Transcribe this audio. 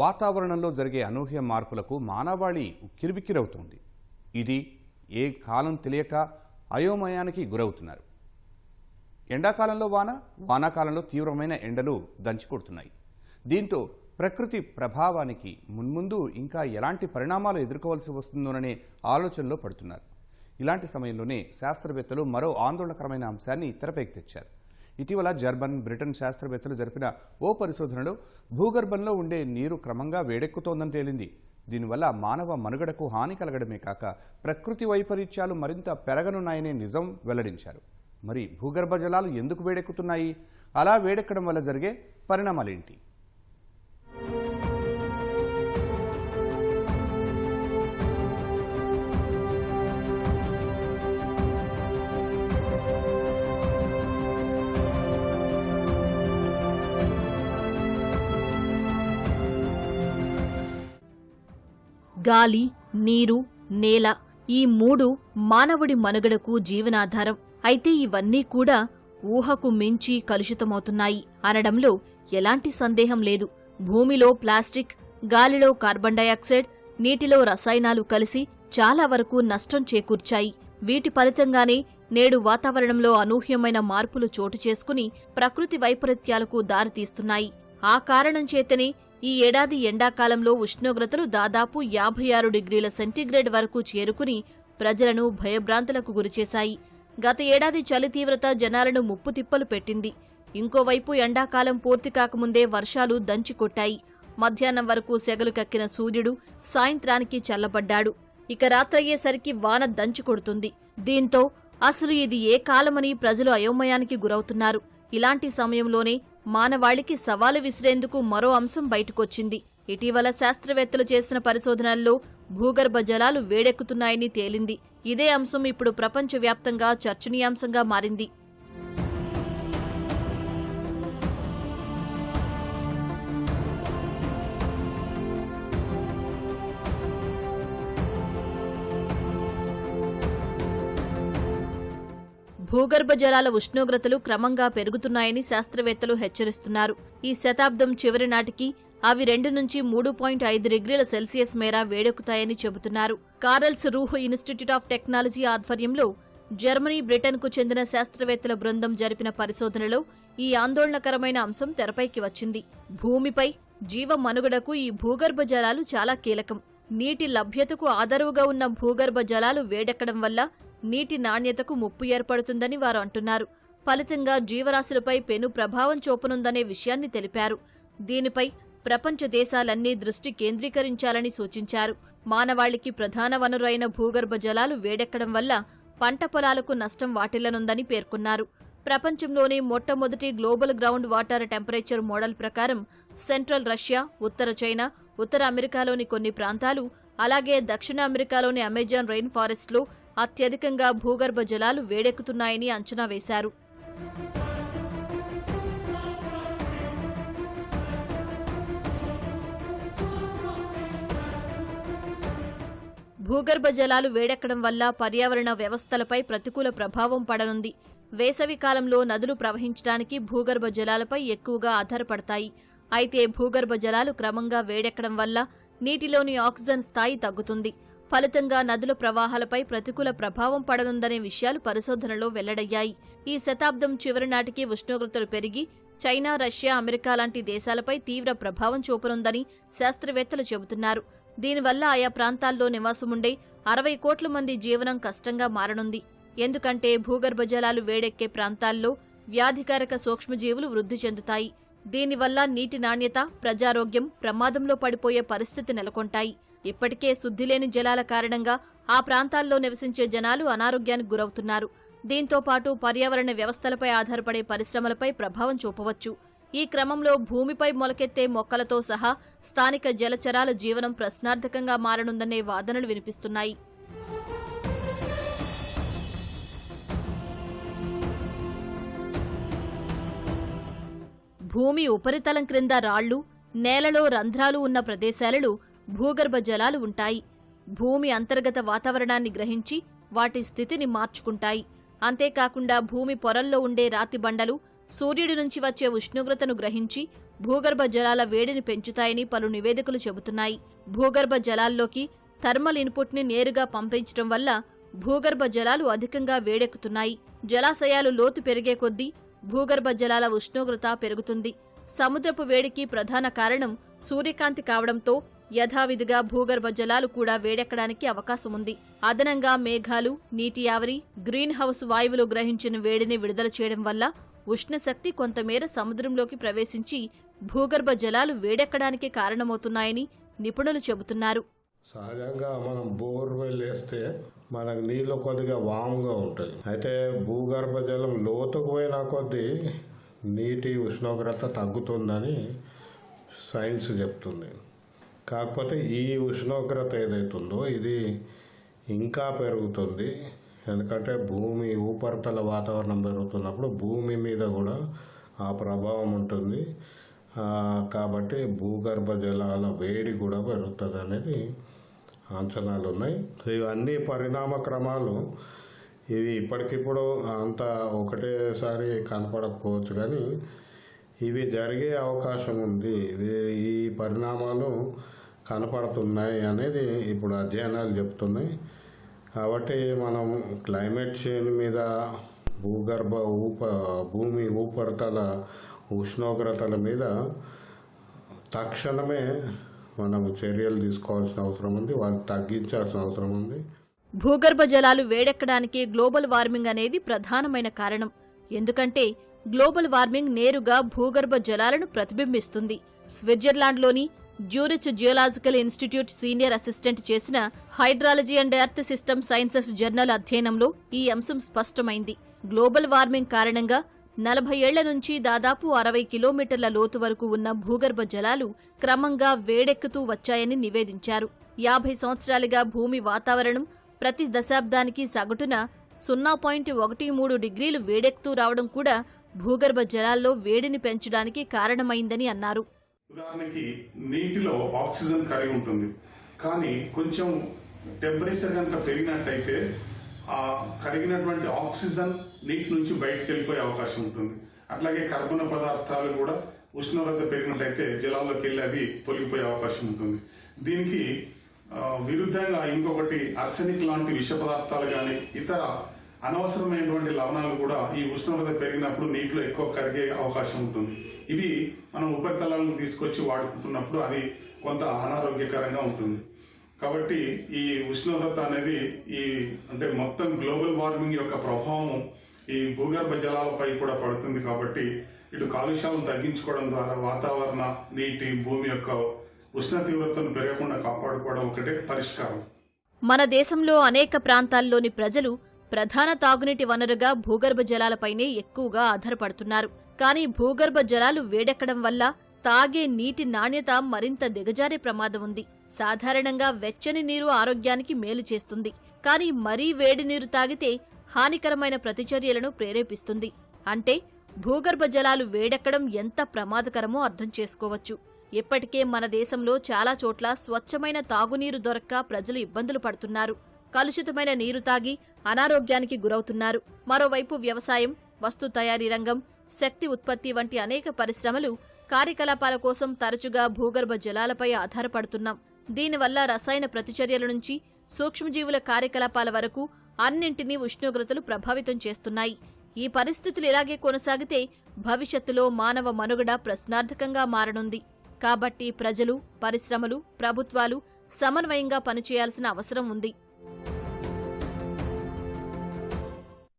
వాతావరణంలో జరిగే అనూహ్య మార్పులకు మానవాళి ఉక్కిరిబిక్కిరవుతోంది ఇది ఏ కాలం తెలియక అయోమయానికి గురవుతున్నారు. ఎండాకాలంలో వాన వానాకాలంలో తీవ్రమైన ఎండలు దంచికొడుతున్నాయి. దీంతో ప్రకృతి ప్రభావానికి మున్ముందు ఇంకా ఎలాంటి పరిణామాలు ఎదుర్కోవాల్సి వస్తుందోననే ఆలోచనలో పడుతున్నారు. ఇలాంటి సమయంలోనే శాస్త్రవేత్తలు మరో ఆందోళనకరమైన అంశాన్ని తెరపైకి తెచ్చారు. ఇటీవల జర్మన్ బ్రిటన్ శాస్త్రవేత్తలు జరిపిన ఓ పరిశోధనలో భూగర్భంలో ఉండే నీరు క్రమంగా వేడెక్కుతోందని తేలింది. దీనివల్ల మానవ మనుగడకు హాని కలగడమే కాక ప్రకృతి వైపరీత్యాలు మరింత పెరగనున్నాయనే నిజం వెల్లడించారు. మరి భూగర్భ జలాలు ఎందుకు వేడెక్కుతున్నాయి? అలా వేడెక్కడం వల్ల జరిగే పరిణామాలేంటి? గాలి నీరు నేల ఈ మూడు మానవుడి మనుగడకు జీవనాధారం. అయితే ఇవన్నీ కూడా ఊహకు మించి కలుషితమవుతున్నాయి అనడంలో ఎలాంటి సందేహం లేదు. భూమిలో ప్లాస్టిక్ గాలిలో కార్బన్ డయాక్సైడ్ నీటిలో రసాయనాలు కలిసి చాలా వరకు నష్టం చేకూర్చాయి. వీటి ఫలితంగానే నేడు వాతావరణంలో అనూహ్యమైన మార్పులు చోటు చేసుకుని ప్రకృతి వైపరీత్యాలకు దారితీస్తున్నాయి. ఆ కారణం చేతనే ఈ ఏడాది ఎండాకాలంలో ఉష్ణోగ్రతలు దాదాపు యాభై ఆరు డిగ్రీల సెంటీగ్రేడ్ వరకు చేరుకుని ప్రజలను భయభ్రాంతులకు గురిచేశాయి గత ఏడాది చలి తీవ్రత జనాలను ముప్పు తిప్పలు పెట్టింది. ఇంకోవైపు ఎండాకాలం పూర్తి కాకముందే వర్షాలు దంచికొట్టాయి మధ్యాహ్నం వరకు సెగలు కక్కిన సూర్యుడు సాయంత్రానికి చల్లబడ్డాడు. ఇక రాత్రయ్యేసరికి వాన దంచి కొడుతుంది. దీంతో అసలు ఇది ఏ కాలమని ప్రజలు అయోమయానికి గురవుతున్నారు. ఇలాంటి సమయంలోనే మానవాళికి సవాలు విసిరేందుకు మరో అంశం బయటకొచ్చింది. ఇటీవల శాస్త్రవేత్తలు చేసిన పరిశోధనల్లో భూగర్భ జలాలు వేడెక్కుతున్నాయని తేలింది. ఇదే అంశం ఇప్పుడు ప్రపంచవ్యాప్తంగా చర్చనీయాంశంగా మారింది. భూగర్భ జలాల ఉష్ణోగ్రతలు క్రమంగా పెరుగుతున్నాయని శాస్త్రవేత్తలు హెచ్చరిస్తున్నారు. ఈ శతాబ్దం చివరి నాటికి అవి రెండు నుంచి మూడు పాయింట్ ఐదు డిగ్రీల సెల్సియస్ మేర వేడెక్కుతాయని చెబుతున్నారు. Karlsruhe institute of technology ఆధ్వర్యంలో జర్మనీ బ్రిటన్కు చెందిన శాస్త్రవేత్తల బృందం జరిపిన పరిశోధనలో ఈ ఆందోళనకరమైన అంశం తెరపైకి వచ్చింది. భూమిపై జీవ మనుగడకు ఈ భూగర్భ జలాలు చాలా కీలకం. నీటి లభ్యతకు ఆదరువుగా ఉన్న భూగర్భ జలాలు వేడెక్కడం వల్ల నీటి నాణ్యతకు ముప్పు ఏర్పడుతుందని వారు అంటున్నారు. ఫలితంగా జీవరాశులపై పెను ప్రభావం చూపనుందనే విషయాన్ని తెలిపారు. దీనిపై ప్రపంచ దేశాలన్నీ దృష్టి కేంద్రీకరించాలని సూచించారు. మానవాళికి ప్రధాన వనరు అయిన భూగర్భ జలాలు వేడెక్కడం వల్ల పంట పొలాలకు నష్టం వాటిల్లనుందని పేర్కొన్నారు. ప్రపంచంలోనే మొట్టమొదటి global ground water temperature model ప్రకారం సెంట్రల్ రష్యా ఉత్తర చైనా ఉత్తర అమెరికాలోని కొన్ని ప్రాంతాలు అలాగే దక్షిణ అమెరికాలోని అమెజాన్ రెయిన్ ఫారెస్ట్లో అత్యధికంగా భూగర్భ జలాలు వేడెక్కుతున్నాయని అంచనా వేశారు. భూగర్భ జలాలు వేడెక్కడం వల్ల పర్యావరణ వ్యవస్థలపై ప్రతికూల ప్రభావం పడనుంది. వేసవి కాలంలో నదులు ప్రవహించడానికి భూగర్భ జలాలపై ఎక్కువగా ఆధారపడతాయి. అయితే భూగర్భ జలాలు క్రమంగా వేడెక్కడం వల్ల నీటిలోని ఆక్సిజన్ స్థాయి తగ్గుతుంది. ఫలితంగా నదుల ప్రవాహాలపై ప్రతికూల ప్రభావం పడనుందనే విషయాలు పరిశోధనలో వెల్లడయ్యాయి. ఈ శతాబ్దం చివరి నాటికి ఉష్ణోగ్రతలు పెరిగి చైనా రష్యా అమెరికా లాంటి దేశాలపై తీవ్ర ప్రభావం చూపనుందని శాస్త్రవేత్తలు చెబుతున్నారు. దీనివల్ల ఆయా ప్రాంతాల్లో నివాసముండే అరవై కోట్ల మంది జీవనం కష్టంగా మారనుంది. ఎందుకంటే భూగర్భ జలాలు వేడెక్కే ప్రాంతాల్లో వ్యాధికారక సూక్ష్మజీవులు వృద్ధి చెందుతాయి. దీనివల్ల నీటి నాణ్యత ప్రజారోగ్యం ప్రమాదంలో పడిపోయే పరిస్థితి నెలకొంటాయి. ఇప్పటికే శుద్ధిలేని జలాల కారణంగా ఆ ప్రాంతాల్లో నివసించే జనాలు అనారోగ్యానికి గురవుతున్నారు. దీంతో పాటు పర్యావరణ వ్యవస్థలపై ఆధారపడే పరిశ్రమలపై ప్రభావం చూపవచ్చు. ఈ క్రమంలో భూమిపై మొలకెత్తే మొక్కలతో సహా స్థానిక జలచరాల జీవనం ప్రశ్నార్థకంగా మారనుందనే వాదనలు వినిపిస్తున్నాయి. భూమి ఉపరితలం క్రింద రాళ్ళు నేలలో రంధ్రాలు ఉన్న ప్రదేశాలలో భూగర్భ జలాలు ఉంటాయి. భూమి అంతర్గత వాతావరణాన్ని గ్రహించి వాటి స్థితిని మార్చుకుంటాయి. అంతేకాకుండా భూమి పొరల్లో ఉండే రాతి బండలు సూర్యుడి నుంచి వచ్చే ఉష్ణోగ్రతను గ్రహించి భూగర్భ జలాల వేడిని పెంచుతాయని పలు నివేదికలు చెబుతున్నాయి. భూగర్భ జలాల్లోకి థర్మల్ ఇన్పుట్ని నేరుగా పంపించడం వల్ల భూగర్భ జలాలు అధికంగా వేడెక్కుతున్నాయి. జలాశయాలు లోతు పెరిగే కొద్దీ భూగర్భ జలాల ఉష్ణోగ్రత పెరుగుతుంది. సముద్రపు వేడికి ప్రధాన కారణం సూర్యకాంతి కావడంతో యథావిధిగా భూగర్భ జలాలు కూడా వేడెక్కడానికి అవకాశం ఉంది అదనంగా మేఘాలు నీటి ఆవిరి గ్రీన్ హౌస్ వాయువులు గ్రహించిన వేడిని విడుదల చేయడం వల్ల ఉష్ణశక్తి కొంతమేర సముద్రంలోకి ప్రవేశించి భూగర్భ జలాలు వేడెక్కడానికి కారణమవుతున్నాయని నిపుణులు చెబుతున్నారు. సహజంగా మనం బోర్వెల్ వేస్తే మనకు నీళ్ళు కొద్దిగా వామ్గా ఉంటుంది అయితే భూగర్భ జలం లోతుకు పోయిన కొద్దీ నీటి ఉష్ణోగ్రత తగ్గుతుందని సైన్స్ చెప్తుంది. కాకపోతే ఈ ఉష్ణోగ్రత ఏదైతుందో ఇది ఇంకా పెరుగుతుంది. ఎందుకంటే భూమి ఉపరితల వాతావరణం పెరుగుతున్నప్పుడు భూమి మీద కూడా ఆ ప్రభావం ఉంటుంది. కాబట్టి భూగర్భ జలాల వేడి కూడా పెరుగుతుంది అనేది అంచనాలు ఉన్నాయి. సో ఇవన్నీ పరిణామ క్రమాలు. ఇవి ఇప్పటికిప్పుడు అంత ఒకటేసారి కనపడకపోవచ్చు కానీ ఇవి జరిగే అవకాశం ఉంది. ఈ పరిణామాలు కనపడుతున్నాయి అనేది ఇప్పుడు అధ్యయనాలు చెప్తున్నాయి. కాబట్టి మనం క్లైమేట్ చేంజ్ మీద భూగర్భ ఊప భూమి ఉపరితల ఉష్ణోగ్రతల మీద తక్షణమే మనం చర్యలు తీసుకోవాల్సిన అవసరం ఉంది వాళ్ళని తగ్గించాల్సిన అవసరం ఉంది. భూగర్భ జలాలు వేడెక్కడానికి గ్లోబల్ వార్మింగ్ అనేది ప్రధానమైన కారణం. ఎందుకంటే గ్లోబల్ వార్మింగ్ నేరుగా భూగర్భ జలాలను ప్రతిబింబిస్తుంది. స్విట్జర్లాండ్లోని Zurich geological institute senior assistant చేసిన hydrology and earth system sciences journal అధ్యయనంలో ఈ అంశం స్పష్టమైంది. గ్లోబల్ వార్మింగ్ కారణంగా నలభై ఏళ్ళ నుంచి దాదాపు అరవై కిలోమీటర్ల లోతు వరకు ఉన్న భూగర్భ జలాలు క్రమంగా వేడెక్కుతూ వచ్చాయని నివేదించారు. యాభై సంవత్సరాలుగా భూమి వాతావరణం ప్రతి దశాబ్దానికి సగటున సున్నా పాయింట్ ఒకటి మూడు డిగ్రీలు వేడెక్కుతూ రావడం కూడా భూగర్భ జలాల్లో వేడిని పెంచడానికి కారణమైందని అన్నారు. ఉదాహరణకి నీటిలో ఆక్సిజన్ కలిగి ఉంటుంది. కానీ కొంచెం టెంపరేచర్ కనుక పెరిగినట్టయితే ఆ కరిగినటువంటి ఆక్సిజన్ నీటి నుంచి బయటకు వెళ్ళిపోయే అవకాశం ఉంటుంది. అట్లాగే కర్బన పదార్థాలు కూడా ఉష్ణోగ్రత పెరిగినట్టయితే జలాల్లోకి వెళ్ళి అవి తొలగిపోయే అవకాశం ఉంటుంది. దీనికి విరుద్ధంగా ఇంకొకటి అర్సెనిక్ లాంటి విష పదార్థాలు కానీ ఇతర అనవసరమైనటువంటి లవణాలు కూడా ఈ ఉష్ణోగ్రత పెరిగినప్పుడు నీటిలో ఎక్కువ కరిగే అవకాశం ఉంటుంది. ఇవి మనం ఉపరితలాలను తీసుకొచ్చి వాడుకుంటున్నప్పుడు అది కొంత అనారోగ్యకరంగా ఉంటుంది. కాబట్టి ఈ ఉష్ణోగ్రత అనేది ఈ అంటే మొత్తం గ్లోబల్ వార్మింగ్ యొక్క ప్రభావం ఈ భూగర్భ జలాలపై కూడా పడుతుంది కాబట్టి ఇటు కాలుష్యాలను తగ్గించుకోవడం ద్వారా వాతావరణ నీటి భూమి యొక్క ఉష్ణ తీవ్రతను పెరగకుండా కాపాడుకోవడం ఒకటే పరిష్కారం. మన దేశంలో అనేక ప్రాంతాల్లోని ప్రజలు ప్రధాన తాగునీటి వనరుగా భూగర్భ జలాలపైనే ఎక్కువగా ఆధారపడుతున్నారు. కానీ భూగర్భ జలాలు వేడెక్కడం వల్ల తాగే నీటి నాణ్యత మరింత దిగజారే ప్రమాదం ఉంది. సాధారణంగా వెచ్చని నీరు ఆరోగ్యానికి మేలు చేస్తుంది. కానీ మరీ వేడి నీరు తాగితే హానికరమైన ప్రతిచర్యలను ప్రేరేపిస్తుంది. అంటే భూగర్భ జలాలు వేడెక్కడం ఎంత ప్రమాదకరమో అర్థం చేసుకోవచ్చు. ఇప్పటికే మన దేశంలో చాలా చోట్ల స్వచ్ఛమైన తాగునీరు దొరక్క ప్రజలు ఇబ్బందులు పడుతున్నారు. కలుషితమైన నీరు తాగి అనారోగ్యానికి గురవుతున్నారు. మరోవైపు వ్యవసాయం వస్తు తయారీ రంగం శక్తి ఉత్పత్తి వంటి అనేక పరిశ్రమలు కార్యకలాపాల కోసం తరచుగా భూగర్భ జలాలపై ఆధారపడుతున్నాం. దీనివల్ల రసాయన ప్రతిచర్యల నుంచి సూక్ష్మజీవుల కార్యకలాపాల వరకు అన్నింటినీ ఉష్ణోగ్రతలు ప్రభావితం చేస్తున్నాయి. ఈ పరిస్థితులు ఇలాగే కొనసాగితే భవిష్యత్తులో మానవ మనుగడ ప్రశ్నార్థకంగా మారనుంది. కాబట్టి ప్రజలు పరిశ్రమలు ప్రభుత్వాలు సమన్వయంగా పనిచేయాల్సిన అవసరం ఉంది.